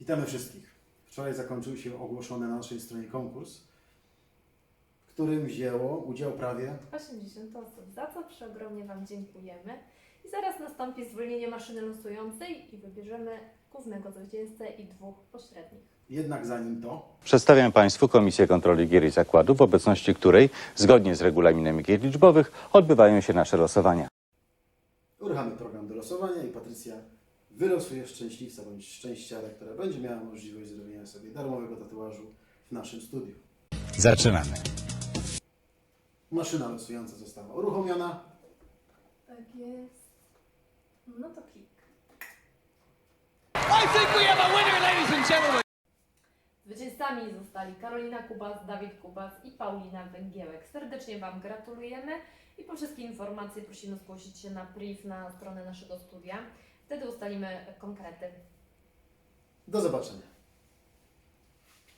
Witamy wszystkich. Wczoraj zakończył się ogłoszony na naszej stronie konkurs, w którym wzięło udział prawie 80 osób, za co przeogromnie Wam dziękujemy. I zaraz nastąpi zwolnienie maszyny losującej i wybierzemy głównego zwycięzcę i dwóch pośrednich. jednak zanim to, Przedstawiam Państwu Komisję Kontroli Gier i Zakładów, w obecności której, zgodnie z regulaminem gier liczbowych, odbywają się nasze losowania. uruchamy program do losowania i Patrycja wylosuje szczęśliwca bądź szczęściarę, która będzie miała możliwość zrobienia sobie darmowego tatuażu w naszym studiu. Zaczynamy. Maszyna losująca została uruchomiona. Tak jest. No to klik. I think we have a winner, ladies and gentlemen. Zwycięzcami zostali Karolina Kubas, Dawid Kubas i Paulina Węgiełek. Serdecznie Wam gratulujemy i po wszystkie informacje prosimy zgłosić się na priv na stronę naszego studia. Wtedy ustalimy konkrety. Do zobaczenia.